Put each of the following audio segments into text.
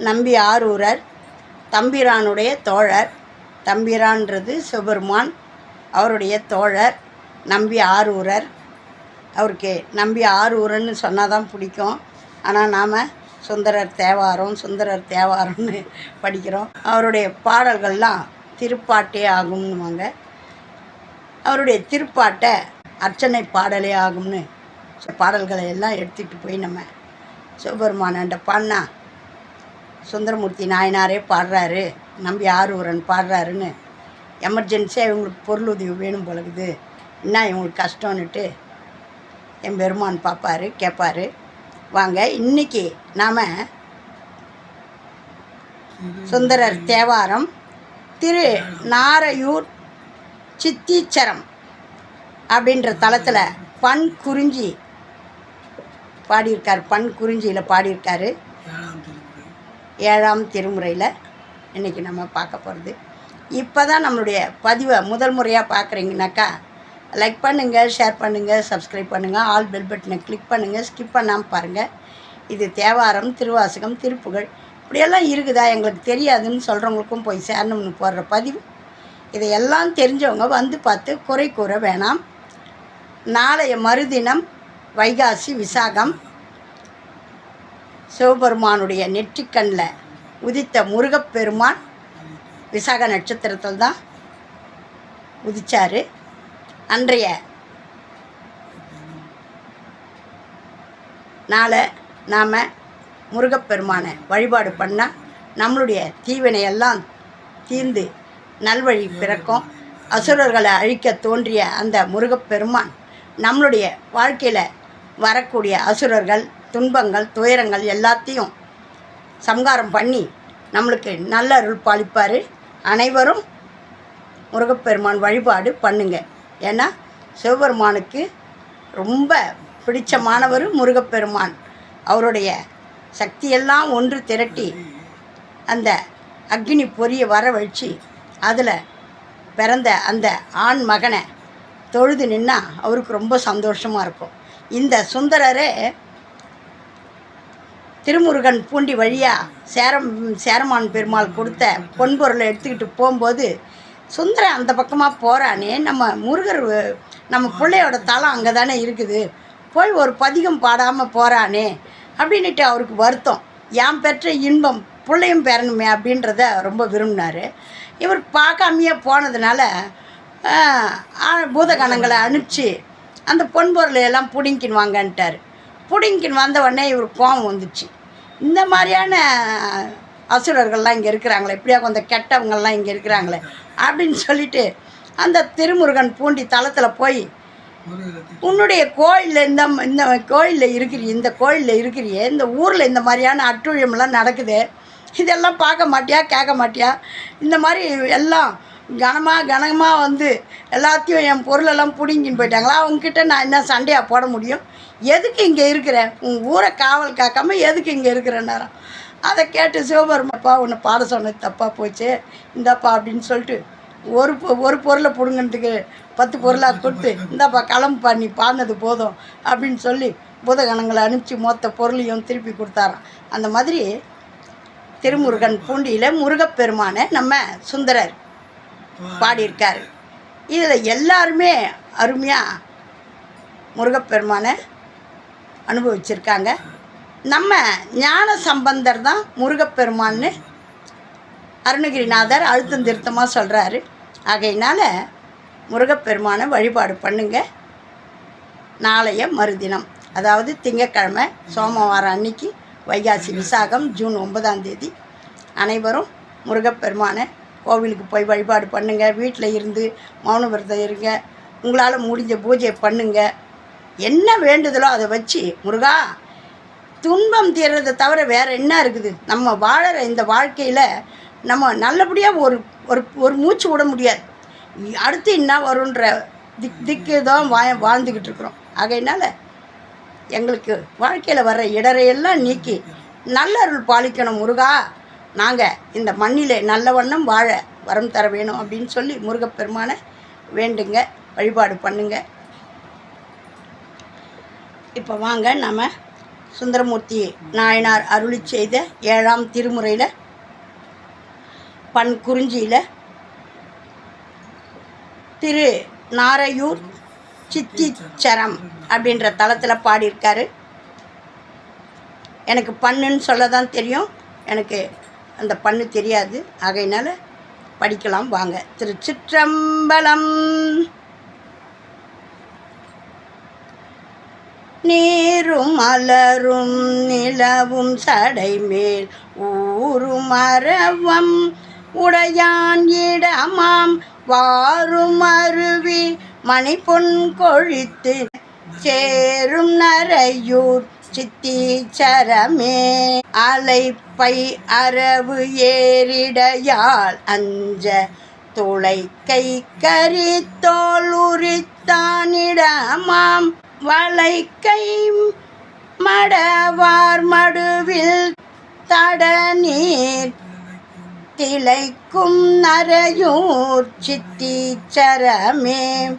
நம்பி ஆரூரர் தம்பிரானுடைய தோழர். தம்பிரான்றது சிவபெருமான் அவருடைய தோழர் நம்பி ஆரூரர் அவருக்கு நம்பி ஆரூரன்னு சொன்னால் தான் பிடிக்கும். ஆனால் நாம் சுந்தரர் தேவாரம் சுந்தரர் தேவாரம்னு படிக்கிறோம். அவருடைய பாடல்கள்லாம் திருப்பாட்டே ஆகும்னுவாங்க. அவருடைய திருப்பாட்டை அர்ச்சனை பாடலே ஆகும்னு பாடல்களை எல்லாம் எடுத்துகிட்டு போய் நம்ம சிவபெருமானண்ட பண்ணால் சுந்தரமூர்த்தி நாயனாரே பாடுறாரு. நம்பி ஆரூரன் பாடுறாருன்னு. எமர்ஜென்சியாக இவங்களுக்கு பொருள் உதவி வேணும் போலகுது என்ன இவங்களுக்கு கஷ்டம்னுட்டு என் பெருமான் பார்ப்பார் கேட்பாரு வாங்க இன்னைக்கு நாம் சுந்தரர் தேவாரம் திரு நாரையூர் சித்தீச்சரம் அப்படின்ற தளத்தில் பண் குறிஞ்சி பாடியிருக்கார். பண் குறிஞ்சியில் பாடியிருக்காரு. ஏழாம் திருமுறையில் இன்றைக்கி நம்ம பார்க்க போகிறது இப்போ தான் நம்மளுடைய பதிவை முதல் முறையாக பார்க்குறீங்கனாக்கா லைக் பண்ணுங்கள் ஷேர் பண்ணுங்கள் சப்ஸ்கிரைப் பண்ணுங்கள் ஆல் பெல் பட்டனை கிளிக் பண்ணுங்கள் ஸ்கிப் பண்ணாமல் பாருங்கள் இது தேவாரம் திருவாசகம் திருப்புகழ் இப்படியெல்லாம் இருக்குதா? எங்களுக்கு தெரியாதுன்னு சொல்கிறவங்களுக்கும் போய் சேரணும்னு போடுற பதிவு. இதையெல்லாம் தெரிஞ்சவங்க வந்து பார்த்து குறை கூற வேணாம். நாளைய மறுதினம் வைகாசி விசாகம். சிவபெருமானுடைய நெற்றிக்கண்ணில் உதித்த முருகப்பெருமான் விசாக நட்சத்திரத்தில் தான் உதித்தார் அன்றைய நாளை நாம் முருகப்பெருமானை வழிபாடு பண்ணால் நம்மளுடைய தீவினையெல்லாம் தீர்ந்து நல்வழி பிறக்கும். அசுரர்களை அழிக்க தோன்றிய அந்த முருகப்பெருமான் நம்மளுடைய வாழ்க்கையில் வரக்கூடிய அசுரர்கள் துன்பங்கள் துயரங்கள் எல்லாத்தையும் சம்காரம் பண்ணி நம்மளுக்கு நல்ல அருள் பாலிப்பார். அனைவரும் முருகப்பெருமான் வழிபாடு பண்ணுங்க. ஏன்னா சிவபெருமானுக்கு ரொம்ப பிடிச்சமானவர் முருகப்பெருமான். அவருடைய சக்தியெல்லாம் ஒன்று திரட்டி அந்த அக்னி பொரிய வரவழித்து அதில் பிறந்த அந்த ஆண் மகனை தொழுது நின்னா அவருக்கு ரொம்ப சந்தோஷமாக இருக்கும். இந்த சுந்தரரே திருமுருகன் பூண்டி வழியாக சேரம் சேரமான் பெருமாள் கொடுத்த பொன்பொருளை எடுத்துக்கிட்டு போகும்போது சுந்தரன் அந்த பக்கமாக போகிறானே நம்ம முருகர் நம்ம பிள்ளையோட தலம் அங்கே தானே இருக்குது. போய் ஒரு பதிகம் பாடாமல் போகிறானே அப்படின்ட்டு அவருக்கு வருத்தம். ஏன் பெற்ற இன்பம் பிள்ளையும் பெறணுமே அப்படின்றத ரொம்ப விரும்பினார். இவர் பார்க்காமையே போனதுனால பூதகணங்களை அனுப்பிச்சு அந்த பொன்பொருளை எல்லாம் பிடிங்கின்னு வாங்கன்ட்டார். பிடிங்கின்னு வந்த உடனே இவர் கோபம் வந்துச்சு. இந்த மாதிரியான அசுரர்கள்லாம் இங்கே இருக்கிறாங்களே இப்படியா கொஞ்சம் கெட்டவங்கள்லாம் இங்கே இருக்கிறாங்களே அப்படின்னு சொல்லிட்டு அந்த திருமுருகன் பூண்டி தளத்தில் போய் உன்னுடைய கோயிலில் இந்த இந்த கோயிலில் இருக்கிறீ இந்த கோயிலில் இருக்கிறியே இந்த ஊரில் இந்த மாதிரியான அட்டுழியம்லாம் நடக்குது இதெல்லாம் பார்க்க மாட்டியா கேட்க மாட்டியா? இந்த மாதிரி எல்லாம் கனமாக கனமாக வந்து எல்லாத்தையும் என் பொருளெல்லாம் பிடிங்கின்னு போயிட்டாங்களா? அவங்கக்கிட்ட நான் என்ன சண்டையாக போட முடியும்? எதுக்கு இங்கே இருக்கிறேன் உன் ஊரை காவல் காக்காமல் எதுக்கு இங்கே இருக்கிறேன்னாராம். அதை கேட்டு சிவபெருமாப்பா உன்னை பாட சொன்னது தப்பாக போச்சு இந்தாப்பா அப்படின்னு சொல்லிட்டு ஒரு பொ- ஒரு பொருளை பிடுங்கிறதுக்கு பத்து பொருளாக கொடுத்து இந்தாப்பா கிளம்புப்பா நீ பாடினது போதும் அப்படின்னு சொல்லி புதகணங்களை அனுப்பிச்சு மொத்த பொருளையும் திருப்பி கொடுத்தாராம். அந்த மாதிரி திருமுருகன் பூண்டியில் முருகப்பெருமானை நம்ம சுந்தரர் பாடியிருக்காரு. இதில் எல்லாருமே அருமையாக முருகப்பெருமானை அனுபவிச்சிருக்காங்க. நம்ம ஞான சம்பந்தர் தான் முருகப்பெருமான்னு அருணகிரிநாதர் அழுத்தம் திருத்தமாக சொல்கிறாரு ஆகையினால் முருகப்பெருமானை வழிபாடு பண்ணுங்க. நாளைய மறுதினம் அதாவது திங்கட்கிழமை சோமவாரம் அன்னைக்கு வைகாசி விசாகம் ஜூன் ஒன்பதாம் தேதி அனைவரும் முருகப்பெருமானை கோவிலுக்கு போய் வழிபாடு பண்ணுங்கள் வீட்டில் இருந்து மௌன விரதம் இருங்க. உங்களால் முடிஞ்ச பூஜை பண்ணுங்க. என்ன வேண்டுதலோ அதை வச்சு முருகா துன்பம் தீர்றதை தவிர வேறு என்ன இருக்குது? நம்ம வாழற இந்த வாழ்க்கையில் நம்ம நல்லபடியாக ஒரு ஒரு ஒரு மூச்சு விட முடியாது. அடுத்து என்ன வரும்ன்ற திக் திக்கு தான் வா வாழ்ந்துக்கிட்டு இருக்கிறோம். ஆகையினால எங்களுக்கு வாழ்க்கையில் வர்ற இடரையெல்லாம் நீக்கி நல்ல அருள் பாலிக்கணும் முருகா. நாங்கள் இந்த மண்ணிலே நல்ல வண்ணம் வாழ வரம் தர வேணும் அப்படின்னு சொல்லி முருகப்பெருமானை வேண்டுங்க வழிபாடு பண்ணுங்க. இப்போ வாங்க நம்ம சுந்தரமூர்த்தி நாயனார் அருளி செய்த ஏழாம் திருமுறையில் பண் குறிஞ்சியில் திரு நாரையூர் சித்திச்சரம் அப்படின்ற தளத்தில் பாடியிருக்காரு. எனக்கு பண்ணுன்னு சொல்ல தான் தெரியும். எனக்கு அந்த பண்ணு தெரியாது. ஆகையினால படிக்கலாம் வாங்க. திருச்சிற்றம்பலம். நீரும் மலரும் நிலவும் சடைமேல் ஊரும் அரவம் உடையான் இடமாம் வாரும் அருவி மணி பொன் கொழித்து சேரும் நரையூர் சித்தீச்சரமே. அலைப்பை அரவு ஏறிடையால் அஞ்ச துளை கை கறி தோல் உரித்தானிடமாம். வளை கை மடவார் மடுவில் தட நீர் திளைக்கும் நரையூர் சித்தீச்சரமே.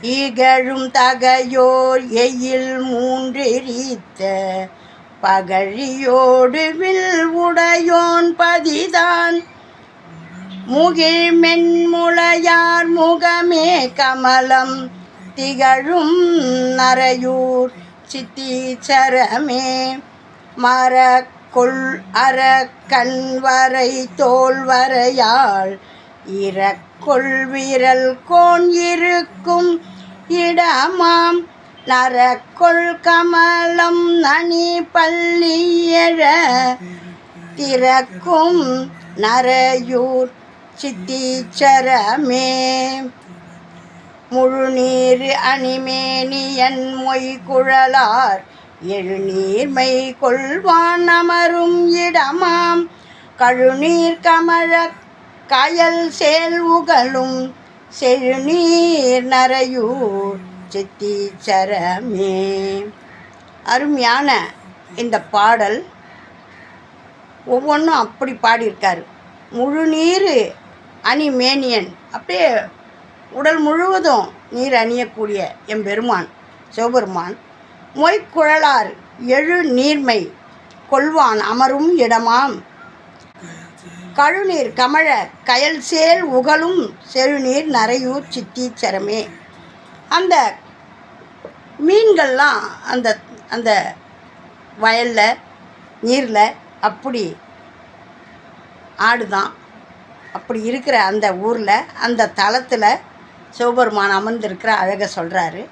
இகழும் தகையோர் எயில் மூன்றெரித்த பகழியோடு வில் உடையோன் பதிதான். முகிழ் மென்முளையார் முகமே கமலம் திகழும் நரையூர் சித்தீச்சரமே மரக்குள் அறக்கண் வரை தோல்வரையாள் இறக்குள் விரல் கோன் இருக்கும் இடமாம். நரக்குள் கமலம் நனி பள்ளி எழ திறக்கும் நரையூர் சித்தீச்சரமே முழுநீர் அணிமேனியன் மொய் குழலார் எழுநீர்மை கொள்வான் அமரும் இடமாம். கழுநீர் கமழ கயல் சேல் உகழும் செழுநீர் நரையூர் சரமே. அருமையான இந்த பாடல் ஒவ்வொன்றும் அப்படி பாடியிருக்காரு. முழுநீர் அணிமேனியன் அப்படியே உடல் முழுவதும் நீர் அணியக்கூடிய எம்பெருமான் சிவபெருமான். மொய்க்குழலார் எழு நீர்மை கொள்வான் அமரும் இடமாம். கழுநீர் கமழ கயல் சேல் உகழும் செழுநீர் நரையூர் சித்தீச்சரமே அந்த மீன்கள்லாம் அந்த அந்த வயலில் நீரில் அப்படி ஆடுதான். அப்படி இருக்கிற அந்த ஊரில் அந்த தளத்தில் சிவபெருமான் அமர்ந்திருக்கிற அழகை சொல்கிறாரு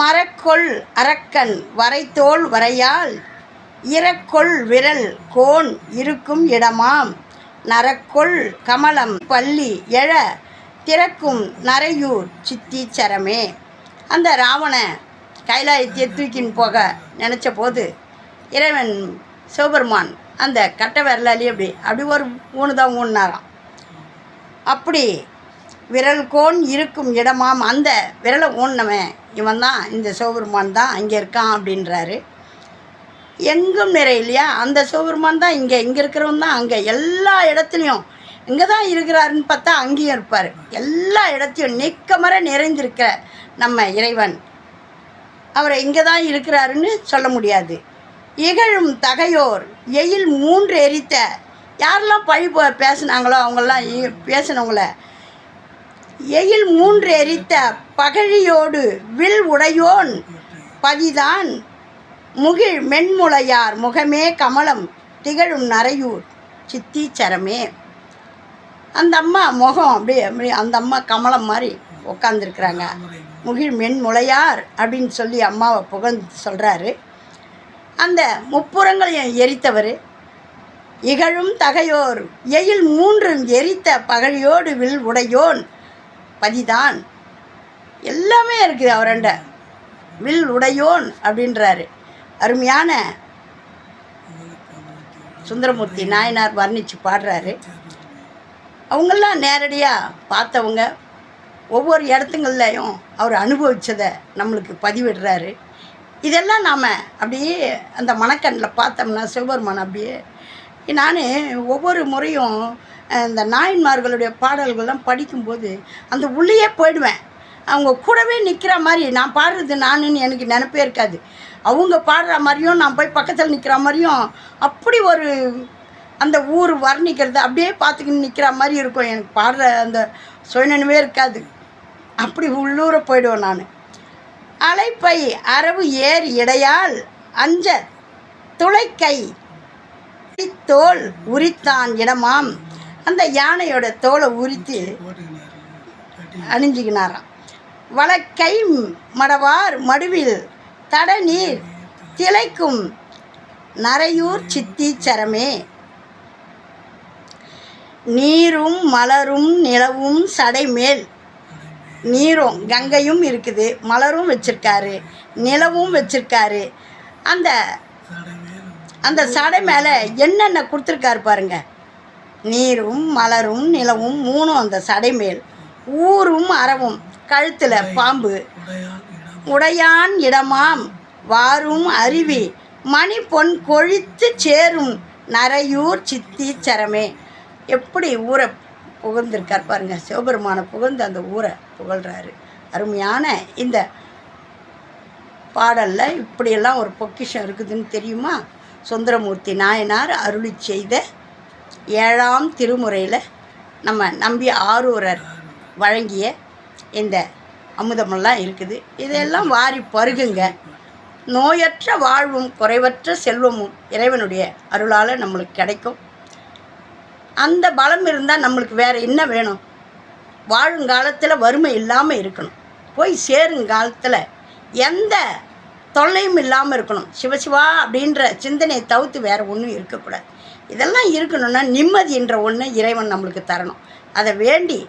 மரக்கொள் அரக்கன் வரைத்தோல் வரையால் இறக்கொள் விரல் கோன் இருக்கும் இடமாம். நரக்கொள் கமலம் பள்ளி எழ திறக்கும் நரையூர் சித்தீச்சரமே அந்த ராவண கைலாயத்தை தூக்கின்னு போக நினச்ச போது இறைவன் சிவபெருமான் அந்த கட்டை விரலாலே அப்படி அப்படி ஒரு ஊனு தான் ஊன்னாராம். அப்படி விரல் கோன் இருக்கும் இடமாம் அந்த விரலை ஊன்னவன் இவன் தான் இந்த சிவபெருமான் தான் அங்கே இருக்கான் அப்படின்றாரு. எங்கும் நிறை இல்லையா? அந்த சிவபெருமான் தான் இங்கே. இங்கே இருக்கிறவன் தான் அங்கே. எல்லா இடத்துலையும் இங்கே தான் இருக்கிறாருன்னு பார்த்தா அங்கேயும் இருப்பார். எல்லா இடத்தையும் நிற்கமர நிறைந்திருக்கிற நம்ம இறைவன். அவரை இங்கே தான் இருக்கிறாருன்னு சொல்ல முடியாது. இகழும் தகையோர் எயில் மூன்று எரித்த. யாரெல்லாம் பழி போ பேசுனாங்களோ அவங்கெல்லாம் இ- பேசுனவங்கள. எயில் மூன்று எரித்த பகழியோடு வில் உடையோன் பதிதான். முகிழ் மென்முளையார் முகமே கமலம் திகழும் நரையூர் சித்தீச்சரமே அந்த அம்மா முகம் அப்படியே அப்படியே அந்த அம்மா கமலம் மாதிரி உட்காந்துருக்குறாங்க முகிழ் மென்முளையார் அப்படின்னு சொல்லி அம்மாவை புகழ்ந்து சொல்கிறாரு அந்த முப்புறங்களையும் எரித்தவர். இகழும் தகையோர் எயில் மூன்றும் எரித்த பகழியோடு வில் உடையோன் பதிதான். எல்லாமே இருக்குது அவரண்ட. வில் உடையோன் அப்படின்றாரு. அருமையான சுந்தரமூர்த்தி நாயனார் வர்ணித்து பாடுறாரு. அவங்கெல்லாம் நேரடியாக பார்த்தவங்க ஒவ்வொரு இடத்துங்கள்லையும் அவர் அனுபவித்ததை நம்மளுக்கு பதிவிடுறாரு. இதெல்லாம் நாம் அப்படியே அந்த மணக்கண்ணில் பார்த்தோம்னா சிவபெருமான் அப்படியே நான் ஒவ்வொரு முறையும் இந்த நாயன்மார்களுடைய பாடல்கள்லாம் படிக்கும்போது அந்த உள்ளேயே போயிடுவேன். அவங்க கூடவே நிற்கிற மாதிரி நான் பாடுறது நானுன்னு எனக்கு நினப்பே இருக்காது. அவங்க பாடுற மாதிரியும் நான் போய் பக்கத்தில் நிற்கிற மாதிரியும் அப்படி ஒரு அந்த ஊர் வர்ணிக்கிறது அப்படியே பார்த்துக்கின்னு நிற்கிற மாதிரி இருக்கும். எனக்கு பாடுற அந்த சுயநினைவே இருக்காது. அப்படி உள்ளூர போயிடுவேன் நான். அலைப்பை அரவு ஏர் இடையால் அஞ்ச துளைக்கை தோல் உரித்தான் இடமாம். அந்த யானையோட தோலை உரித்து அணிஞ்சுக்கினாராம். வழக்கை மடவார் மடுவில் தடநீர் திளைக்கும் நரையூர் சித்தீச்சரமே நீரும் மலரும் நிலவும் சடைமேல். நீரும் கங்கையும் இருக்குது. மலரும் வச்சிருக்காரு. நிலவும் வச்சிருக்காரு. அந்த அந்த சடை மேலே என்னென்ன கொடுத்துருக்காரு பாருங்க. நீரும் மலரும் நிலவும் மூணும் அந்த சடை மேல் ஊரும் அறவும். கழுத்தில் பாம்பு. உடையான் இடமாம். வாரும் அருவி. மணி பொன் கொழித்து சேரும் நரையூர் சித்தீச்சரமே எப்படி ஊரை புகழ்ந்திருக்கார் பாருங்க. சிவபெருமானை புகழ்ந்து அந்த ஊரை புகழ்கிறாரு அருமையான இந்த பாடலில் இப்படியெல்லாம் ஒரு பொக்கிஷம் இருக்குதுன்னு தெரியுமா? சுந்தரமூர்த்தி நாயனார் அருளி செய்த ஏழாம் திருமுறையில் நம்ம நம்பி ஆரூரர் வழங்கிய இந்த அமுதமெல்லாம் இருக்குது. இதையெல்லாம் வாரி பருகுங்க. நோயற்ற வாழ்வும் குறைவற்ற செல்வமும் இறைவனுடைய அருளால் நம்மளுக்கு கிடைக்கும். அந்த பலம் இருந்தால் நம்மளுக்கு வேறு என்ன வேணும்? வாழுங்காலத்தில் வறுமை இல்லாமல் இருக்கணும். போய் சேருங்காலத்தில் எந்த தொல்லையும் இல்லாமல் இருக்கணும். சிவசிவா அப்படின்ற சிந்தனையை தவிர்த்து வேறு ஒன்றும் இருக்கக்கூடாது. இதெல்லாம் இருக்கணும்னா நிம்மதின்ற ஒன்று இறைவன் நம்மளுக்கு தரணும். அதை வேண்டி